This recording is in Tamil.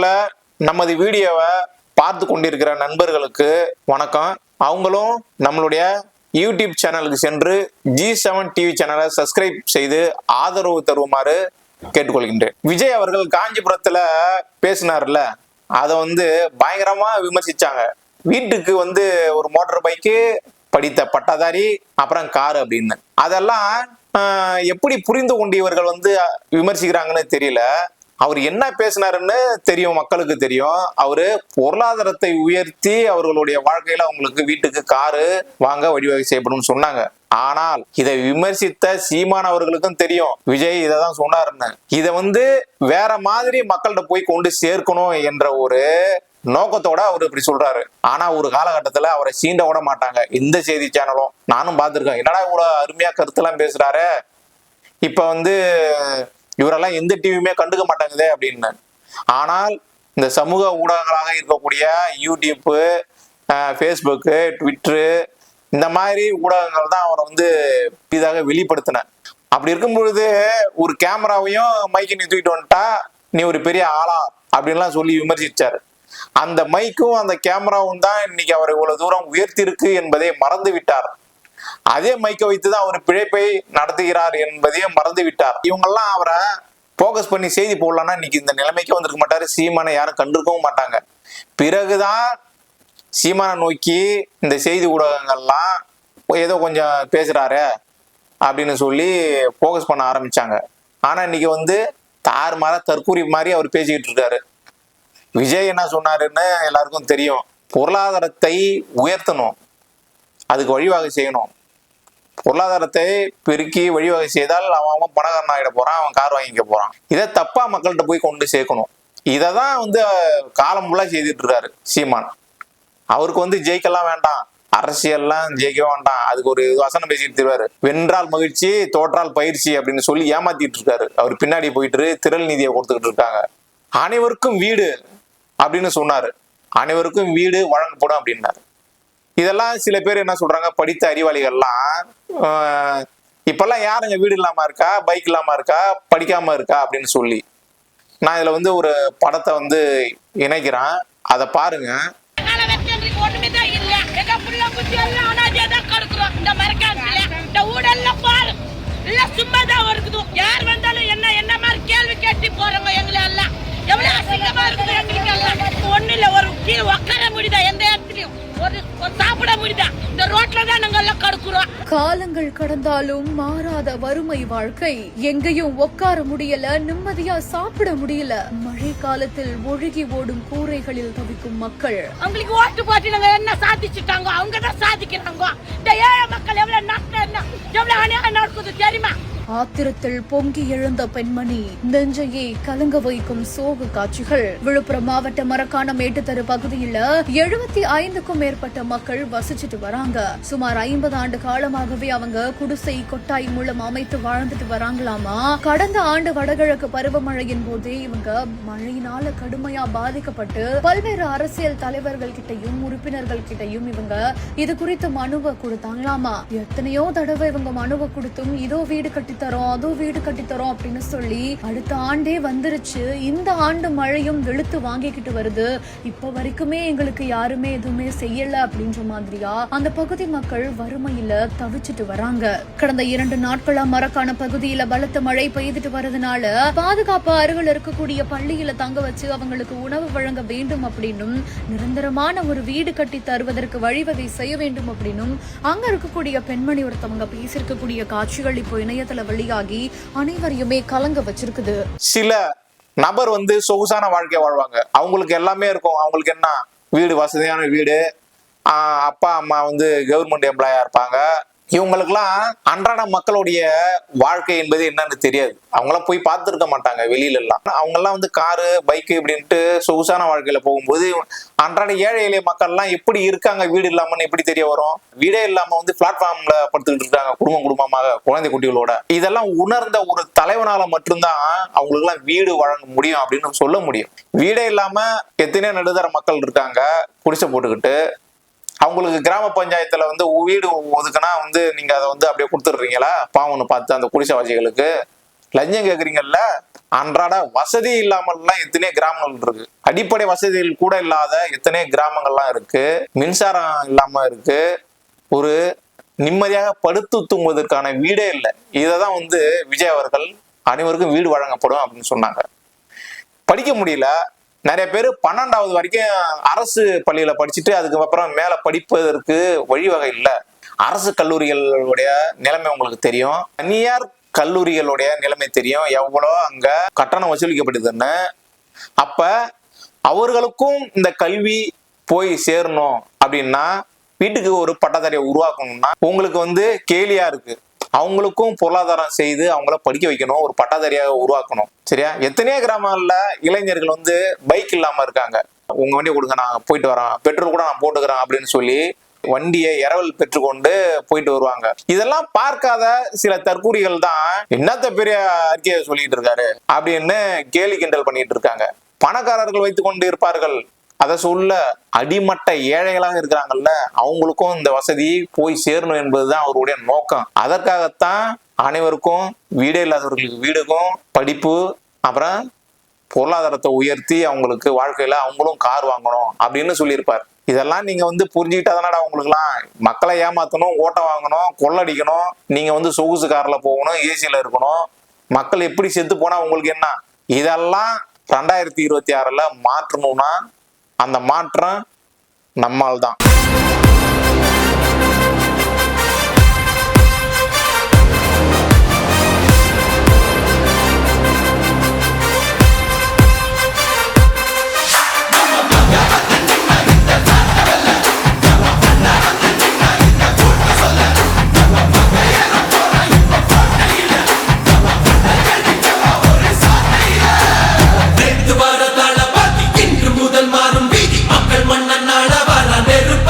யூடியூப்ல நமது வீடியோவை பார்த்து கொண்டிருக்கிற நண்பர்களுக்கு வணக்கம். அவங்களும் நம்மளுடைய யூடியூப் சேனலுக்கு சென்று ஜி செவன் டிவி சேனலை சப்ஸ்கிரைப் செய்து ஆதரவு தருமாறு கேட்டுக்கொள்கின்றேன். விஜய் அவர்கள் காஞ்சிபுரத்துல பேசினார்ல அதை வந்து பயங்கரமா விமர்சிச்சாங்க. வீட்டுக்கு வந்து ஒரு மோட்டார் பைக்கு படித்த பட்டதாரி அப்புறம் கார் அப்படின்னு. அதெல்லாம் ஆஹ், எப்படி புரிந்து கொண்டு இவர்கள் வந்து விமர்சிக்கிறாங்கன்னு தெரியல. அவர் என்ன பேசினாருன்னு தெரியும் மக்களுக்கு தெரியும். அவரு பொருளாதாரத்தை உயர்த்தி அவர்களுடைய வாழ்க்கையில அவங்களுக்கு வீட்டுக்கு காரு வாங்க வழிவகை செய்யப்படும் சொன்னாங்க. ஆனால் இதை விமர்சித்த சீமான் அவர்களுக்கும் தெரியும். விஜய் இதை தான் சொன்னாருன்னு. இதை வந்து வேற மாதிரி மக்கள்கிட்ட போய் கொண்டு சேர்க்கணும் என்ற ஒரு நோக்கத்தோட அவர் இப்படி சொல்றாரு. ஆனா ஒரு காலகட்டத்துல அவரை சீண்ட விட மாட்டாங்க. இந்த செய்தி சேனலும் நானும் பார்த்திருக்கேன். என்னடா இவ்வளவு அருமையா கருத்தெல்லாம் பேசுறாரு? இப்ப வந்து இவரெல்லாம் எந்த டிவியுமே கண்டுக்க மாட்டாங்குதே அப்படின்னு. ஆனால் இந்த சமூக ஊடகங்களாக இருக்கக்கூடிய யூடியூப்பு ஃபேஸ்புக்கு ட்விட்டரு இந்த மாதிரி ஊடகங்கள் தான் அவரை வந்து இதாக வெளிப்படுத்தின. அப்படி இருக்கும் பொழுது ஒரு கேமராவையும் மைக்கை நீ தூக்கிட்டு வந்துட்டா நீ ஒரு பெரிய ஆளா? அப்படின்லாம் சொல்லி விமர்சிச்சாரு. அந்த மைக்கும் அந்த கேமராவும் தான் இன்னைக்கு அவர் இவ்வளவு தூரம் உயர்த்தி இருக்கு என்பதை மறந்து விட்டார் அதே மைக்கை வைத்துதான் அவர் பிழைப்பை நடத்துகிறார் என்பதையும் மறந்து விட்டார் இவங்கெல்லாம் அவரை போக்கஸ் பண்ணி செய்தி போடலாம்னா இன்னைக்கு இந்த நிலைமைக்கு வந்திருக்க மாட்டாரு. சீமானை யாரும் கண்டிருக்கவும் மாட்டாங்க. பிறகுதான் சீமானை நோக்கி இந்த செய்தி ஊடகங்கள்லாம் ஏதோ கொஞ்சம் பேசுறாரு அப்படின்னு சொல்லி போக்கஸ் பண்ண ஆரம்பிச்சாங்க. ஆனா இன்னைக்கு வந்து தார் மாற தற்கூரி மாதிரி அவர் பேசிக்கிட்டு இருக்காரு. விஜய் என்ன சொன்னாருன்னு எல்லாருக்கும் தெரியும். பொருளாதாரத்தை உயர்த்தணும். அதுக்கு வழிவகை செய்யணும். பொருளாதாரத்தை பெருக்கி வழிவகை செய்தால் அவன் அவன் பணக்காரன் ஆகிட போறான் அவன் கார் வாங்கிக்க போறான். இதை தப்பா மக்கள்கிட்ட போய் கொண்டு சேர்க்கணும். இதை தான் வந்து காலம் ஃபுல்லா செய்துட்டு இருக்காரு சீமான். அவருக்கு வந்து ஜெயிக்கலாம் வேண்டாம். அரசியல்லாம் ஜெயிக்க வேண்டாம். அதுக்கு ஒரு வசனம் பேசிட்டு திருவாரு வென்றால் மகிழ்ச்சி தோற்றால் பயிற்சி அப்படின்னு சொல்லி ஏமாத்திட்டு இருக்காரு. அவர் பின்னாடி போயிட்டு திரள் நிதியை கொடுத்துக்கிட்டு இருக்காங்க. அனைவருக்கும் வீடு அப்படின்னு சொன்னாரு. அனைவருக்கும் வீடு வழங்கப்படும் அப்படின்னாரு. இதெல்லாம் சில பேர் என்ன சொல்றாங்க படித்த அறிவாளிகள்லாம் ஆஹ், இப்பெல்லாம் யாருங்க வீடு இல்லாம இருக்கா பைக் இல்லாம இருக்கா படிக்காம இருக்கா அப்படின்னு சொல்லி. நான் இதுல வந்து ஒரு படத்தை வந்து இணைக்கிறேன். அதை பாருங்க. தான் பாரு. தான் யார் வந்தாலும் என்ன என்ன மாதிரி கேள்வி கேட்டு போறவங்க எங்களை எல்லாம். எவ்வளவு அசிங்கமா இருக்குது எங்களுக்கு எல்லாம் ஒண்ணு இல்ல. ஒரு கீழே உட்கார முடியுதா? எந்த சாப்பிட முடியுதா? இந்த ரோட்ல தான் நாங்க கிடக்குறோம். காலங்கள் கடந்தாலும் மாறாத வறுமை வாழ்க்கை. எங்கேயும் உட்கார முடியல நிம்மதியா சாப்பிட முடியல. மழை காலத்தில் ஒழுகி ஓடும் கூரைகளில் தவிக்கும் மக்கள். அவங்களுக்கு ஓட்டு போட்டு நாங்க என்ன சாதிச்சுட்டாங்க அவங்க தான் சாதிக்கிறாங்க. இந்த ஏழை மக்கள் எவ்வளவு நஷ்டம் என்ன? எவ்வளவு அநியாயம் நடக்குது தெரியுமா? ஆத்திரத்தில் பொங்கி எழுந்த பெண்மணி நெஞ்சையே கலங்க வைக்கும் சோக காட்சிகள். விழுப்புரம் மாவட்ட மரக்காணம் மேட்டுத்தரு பகுதியில எழுபத்தி ஐந்துக்கும் மேற்பட்ட மக்கள் வசிச்சுட்டு வராங்க. சுமார் ஐம்பது ஆண்டு காலமாகவே அவங்க குடிசை கொட்டாய் மூலம் அமைத்து வாழ்ந்துட்டு வராங்களாமா? கடந்த ஆண்டு வடகிழக்கு பருவமழையின் போதே இவங்க மழையினால கடுமையா பாதிக்கப்பட்டு பல்வேறு அரசியல் தலைவர்கள் கிட்டையும் உறுப்பினர்கள் கிட்டையும் இவங்க இது குறித்து மனுவை கொடுத்தாங்களாமா? எத்தனையோ தடவை இவங்க மனுவை கொடுத்தும் இதோ வீடு கட்டி தரோம் அதுவும் வீடு கட்டித்தரோம் அப்படின்னு சொல்லி அடுத்த ஆண்டே வந்துருச்சு. இந்த ஆண்டு மழையும் வெளுத்து வாங்கிக்கிட்டு வருது. இப்ப வரைக்குமே எங்களுக்கு யாருமே எதுவுமே செய்யல அப்படின்ற மாதிரியா? அந்த பகுதி மக்கள் வறுமையில தவிச்சிட்டு வராங்க. கடந்த இரண்டு நாட்களா மரக்கான பகுதியில பலத்த மழை பெய்துட்டு வரதுனால பாதுகாப்பு அருகில் இருக்கக்கூடிய பள்ளியில தங்க வச்சு அவங்களுக்கு உணவு வழங்க வேண்டும் அப்படின்னும் நிரந்தரமான ஒரு வீடு கட்டி தருவதற்கு வழிவகை செய்ய வேண்டும் அப்படின்னும் அங்க இருக்கக்கூடிய பெண்மணி ஒருத்தவங்க பேசியிருக்கக்கூடிய காட்சிகள் இப்போ இணையத்துல வெளியாகி அனைவரையுமே கலங்க வச்சிருக்குது. சில நபர் வந்து சொகுசான வாழ்க்கை வாழ்வாங்க. அவங்களுக்கு எல்லாமே இருக்கும். அவங்களுக்கு என்ன? வீடு வசதியான வீடு. ஆஹ் அப்பா அம்மா வந்து கவர்மெண்ட் எம்ப்ளாயா இருப்பாங்க. இவங்களுக்கெல்லாம் அன்றாட மக்களுடைய வாழ்க்கை என்பது என்னன்னு தெரியாது. அவங்களாம் போய் பார்த்துருக்க மாட்டாங்க வெளியில எல்லாம் அவங்கெல்லாம் வந்து காரு பைக்கு இப்படின்ட்டு சொகுசான வாழ்க்கையில போகும்போது அன்றாட ஏழை எளிய மக்கள்லாம் எப்படி இருக்காங்க? வீடு இல்லாமன்னு எப்படி தெரிய வரும்? வீடே இல்லாம வந்து பிளாட்ஃபார்ம்ல படுத்துக்கிட்டு இருக்காங்க குடும்பம் குடும்பமாக குழந்தை குட்டிகளோட. இதெல்லாம் உணர்ந்த ஒரு தலைவனால மட்டும்தான் அவங்களுக்கெல்லாம் வீடு வழங்க முடியும் அப்படின்னு சொல்ல முடியும். வீடே இல்லாம எத்தனையோ நடுத்தர மக்கள் இருக்காங்க குடிசை போட்டுக்கிட்டு அவங்களுக்கு கிராம பஞ்சாயத்துல வந்து வீடு ஒதுக்குனா வந்து நீங்க அதை வந்து அப்படியே கொடுத்துடுறீங்களா? பாவம்னு பார்த்து அந்த குடிசைவாசிகளுக்கு. லஞ்சம் கேட்குறீங்கல்ல அன்றாட வசதி இல்லாமல்லாம் எத்தனையோ கிராமங்கள் இருக்கு. அடிப்படை வசதிகள் கூட இல்லாத எத்தனையோ கிராமங்கள்லாம் இருக்கு. மின்சாரம் இல்லாம இருக்கு. ஒரு நிம்மதியாக படுத்து தூங்குவதற்கான வீடே இல்லை. இதை தான் வந்து விஜய் அவர்கள் அனைவருக்கும் வீடு வழங்கப்படும் அப்படின்னு சொன்னாங்க. படிக்க முடியல. நிறைய பேர் பன்னெண்டாவது வரைக்கும் அரசு பள்ளியில படிச்சுட்டு அதுக்கப்புறம் மேல படிப்பதற்கு வழிவகை இல்லை. அரசு கல்லூரிகளுடைய நிலைமை உங்களுக்கு தெரியும். தனியார் கல்லூரிகளுடைய நிலைமை தெரியும். எவ்வளோ அங்க கட்டணம் வசூலிக்கப்படுதுன்னு. அப்ப அவர்களுக்கும் இந்த கல்வி போய் சேரணும் அப்படின்னா வீட்டுக்கு ஒரு பட்டதாரியை உருவாக்கணும்னா உங்களுக்கு வந்து கேலியா இருக்கு. அவங்களுக்கும் பொருளாதாரம் செய்து அவங்கள படிக்க வைக்கணும் ஒரு பட்டாதாரியாக உருவாக்கணும். சரியா? எத்தனையோ கிராமங்களில் இளைஞர்கள் வந்து பைக் இல்லாமல் இருக்காங்க. உங்க வண்டியை கொடுங்க நான் போயிட்டு வரேன். பெட்ரோல் கூட நான் போட்டுக்கிறேன் அப்படின்னு சொல்லி வண்டியை இரவல் பெற்றுக்கொண்டு போயிட்டு வருவாங்க. இதெல்லாம் பார்க்காத சில தற்கூரிகள் தான் என்னத்த பெரிய அறிக்கையை சொல்லிட்டு இருக்காரு அப்படின்னு கேலி கிண்டல் பண்ணிட்டு இருக்காங்க. பணக்காரர்கள் வைத்துக் கொண்டு இருப்பார்கள். அதை சொல்ல அடிமட்ட ஏழைகளாக இருக்கிறாங்கல்ல அவங்களுக்கும் இந்த வசதி போய் சேரணும் என்பதுதான் அவருடைய நோக்கம். அதற்காகத்தான் அனைவருக்கும் வீடே இல்லாதவர்களுக்கு வீடுக்கும் படிப்பு அப்புறம் பொருளாதாரத்தை உயர்த்தி அவங்களுக்கு வாழ்க்கையில அவங்களும் கார் வாங்கணும் அப்படின்னு சொல்லியிருப்பார். இதெல்லாம் நீங்க வந்து புரிஞ்சுக்கிட்டாதானடா உங்களுக்குலாம் மக்களை ஏமாத்தணும் ஓட்டை வாங்கணும் கொள்ளடிக்கணும் நீங்க வந்து சொகுசு கார்ல போகணும் ஏசியில இருக்கணும். மக்கள் எப்படி செத்து போனா உங்களுக்கு என்ன? இதெல்லாம் ரெண்டாயிரத்தி இருபத்தி ஆறுல மாற்றணும்னா அந்த மாற்றம் நம்மால் தான்